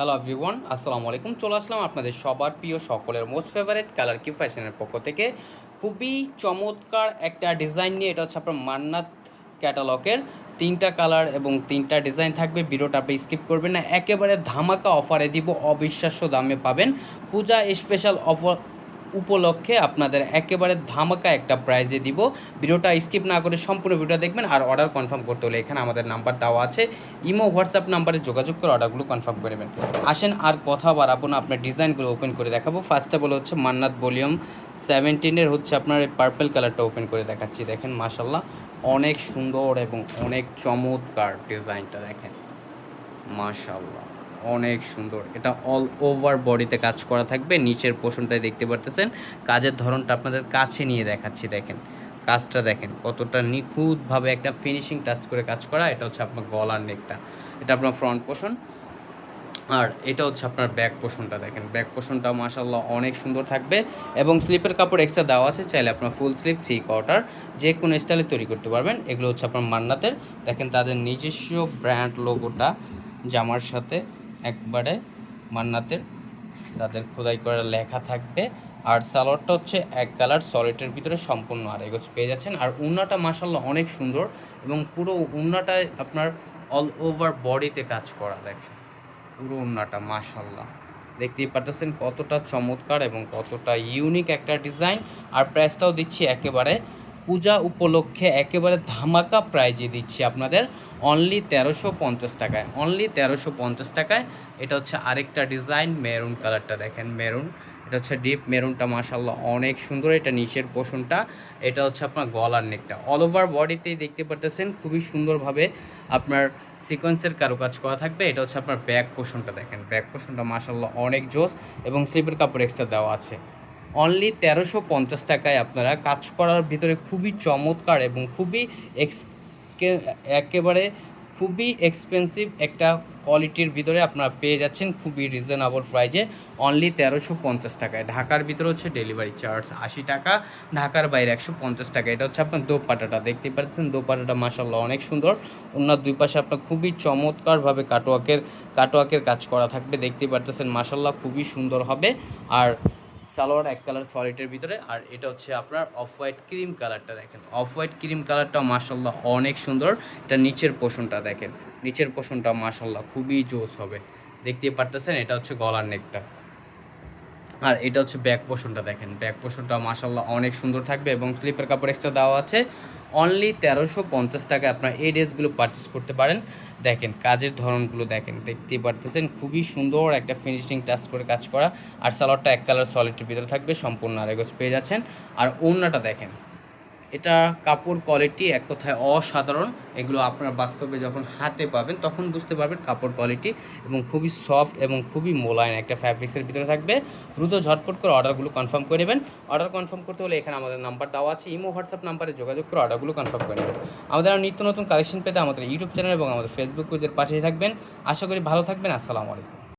Hello everyone আসসালামু আলাইকুম চলে আসলাম আপনাদের সবার প্রিয় সকলের মোস্ট ফেভারেট কালার কি ফ্যাশনের পক্ষ থেকে। খুবই চমৎকার একটা ডিজাইন নিয়ে, এটা হচ্ছে আপনার মান্নাত ক্যাটালগের তিনটা কালার এবং তিনটা ডিজাইন থাকবে। ভিডিওটা আপনি স্কিপ করবেন না। একেবারে ধামাকা অফারে দিব। অবিশ্বাস্য দামে পাবেন। পূজা স্পেশাল অফার উপলক্ষে আপনাদের একেবারে ধামাকা একটা প্রাইজে দিব। ভিডিওটা স্কিপ না করে সম্পূর্ণ ভিডিও দেখবেন আর অর্ডার কনফার্ম করতে হলে এখানে আমাদের নাম্বার দেওয়া আছে। ইমো হোয়াটসঅ্যাপ নাম্বারে যোগাযোগ করে অর্ডারগুলো কনফার্ম করে নেবেন। আসেন, আর কথা বাড়াবো না, আপনার ডিজাইনগুলো ওপেন করে দেখাবো। ফার্স্ট অফ অল হচ্ছে মান্নাত ভলিউম সেভেন্টিনের হচ্ছে আপনার এই পার্পল কালারটা ওপেন করে দেখাচ্ছি। দেখেন মাসাল্লাহ অনেক সুন্দর এবং অনেক চমৎকার ডিজাইনটা দেখেন। মাশাল্লাহ অনেক সুন্দর। এটা অল ওভার বডিতে কাজ করা থাকবে। নিচের পোষণটাই দেখতে পারতেছেন। কাজের ধরনটা আপনাদের কাছে নিয়ে দেখাচ্ছি, দেখেন। কাজটা দেখেন, কতটা নিখুঁতভাবে একটা ফিনিশিং টাচ করে কাজ করা। এটা হচ্ছে আপনার গলার নেকটা এটা আপনার ফ্রন্ট পোষণ আর এটা হচ্ছে আপনার ব্যাক পোষণটা দেখেন। ব্যাক পোষণটা মাসাল্লাহ অনেক সুন্দর থাকবে। এবং স্লিপের কাপড় এক্সট্রা দেওয়া আছে। চাইলে আপনার ফুল স্লিপ থ্রি কোয়ার্টার যে কোনো স্টাইলে তৈরি করতে পারবেন। এগুলো হচ্ছে আপনার মান্নাতের। দেখেন তাদের নিজস্ব ব্র্যান্ড লোগোটা জামার সাথে একবারে মান্নাতের, তাদের খোদাই করা লেখা থাকবে। আর সালোয়ারটা হচ্ছে এক কালার, সলিডের ভিতরে সম্পূর্ণ আর এগোছ পেয়ে যাচ্ছেন। আর উন্নাটা মাসাল্লাহ অনেক সুন্দর এবং পুরো উন্নাটায় আপনার অল ওভার বডিতে কাজ করা দেখেন। পুরো উন্নাটা মাশাল্লাহ দেখতেই পারতেছেন কতটা চমৎকার এবং কতটা ইউনিক একটা ডিজাইন আর প্রাইসটাও দিচ্ছি একেবারে পূজা উপলক্ষে একেবারে ধামাকা প্রাইজে দিচ্ছি আপনাদের অনলি তেরোশো পঞ্চাশ টাকায়। অনলি তেরোশো পঞ্চাশ টাকায়। এটা হচ্ছে আরেকটা ডিজাইন মেরুন কালারটা দেখেন মেরুন এটা হচ্ছে ডিপ মেরুনটা মাশাল্লাহ অনেক সুন্দর। এটা নিচের পোষণটা এটা হচ্ছে আপনার গলার নেকটা অল ওভার বডিতেই দেখতে পারতেছেন, খুবই সুন্দরভাবে আপনার সিকোয়েন্সের কারুকাজ করা থাকবে। এটা হচ্ছে আপনার ব্যাক পোষণটা দেখেন। ব্যাক পোষণটা মাশাল্লাহ অনেক জোস এবং স্লিপের কাপড় এক্সট্রা দেওয়া আছে। অনলি তেরোশো পঞ্চাশ টাকায় আপনারা কাজ করার ভিতরে খুবই চমৎকার এবং খুবই এক্স একেবারে খুবই এক্সপেন্সিভ একটা কোয়ালিটির ভিতরে আপনারা পেয়ে যাচ্ছেন খুবই রিজনেবল প্রাইজে অনলি তেরোশো পঞ্চাশ টাকায়। ঢাকার ভিতরে হচ্ছে ডেলিভারি চার্জ আশি টাকা, ঢাকার বাইরে একশো পঞ্চাশ টাকা। এটা হচ্ছে আপনার দোপাটাটা দেখতে পাচ্ছেন দোপাটাটা মাসাল্লাহ অনেক সুন্দর। ওনার দুই পাশে আপনার খুবই চমৎকারভাবে কাটোয়াকের কাটোয়াকের কাজ করা থাকবে। দেখতে পারতেছেন মাসাল্লাহ খুবই সুন্দর হবে। আর সালোয়ার এক কালার সলিটের ভিতরে, আর এটা হচ্ছে আপনার অফ হোয়াইট ক্রিম কালারটা দেখেন। অফ হোয়াইট ক্রিম কালারটা মাসাল্লাহ অনেক সুন্দর। এটা নিচের পোষণটা দেখেন। নিচের পোষণটা মাসাল্লাহ খুবই জোস হবে। দেখতে পারতেছেন, এটা হচ্ছে গলার নেকটা আর এটা হচ্ছে ব্যাক পোষণটা দেখেন। ব্যাক পোষণটা মাসাল্লাহ অনেক সুন্দর থাকবে এবং স্লিপের কাপড় এক্সট্রা দেওয়া আছে। অনলি তেরোশো পঞ্চাশ টাকায় আপনার এই ড্রেসগুলো পারচেস করতে পারেন। দেখেন, কাজের ধরনগুলো দেখেন, দেখতেই পারতেছেন। খুবই সুন্দর একটা ফিনিশিং টাচ করে কাজ করা। আর সালোয়ারটা এক কালার সলিডের ভিতরে থাকবে, সম্পূর্ণ আরেগজ পেয়ে যাচ্ছেন। আর ওড়নাটা দেখেন এটা কাপড় কোয়ালিটি এক কথায় অসাধারণ। এগুলো আপনার বাস্তবে যখন হাতে পাবেন, তখন বুঝতে পারবেন কাপড় কোয়ালিটি এবং খুবই সফট এবং খুবই মোলায়েম একটা ফ্যাব্রিক্সের ভিতরে থাকবে। দ্রুত ঝটপট করে অর্ডারগুলো কনফার্ম করে নেবেন। অর্ডার কনফার্ম করতে হলে এখানে আমাদের নাম্বার দেওয়া আছে, ইমো হোয়াটসঅ্যাপ নাম্বারে যোগাযোগ করে অর্ডারগুলো কনফার্ম করে নেবেন। আমাদের নিত্য নতুন কালেকশন পেতে আমাদের ইউটিউব চ্যানেল এবং আমাদের ফেসবুক পেজের পাশেই থাকবেন। আশা করি ভালো থাকবেন, আসসালামু আলাইকুম।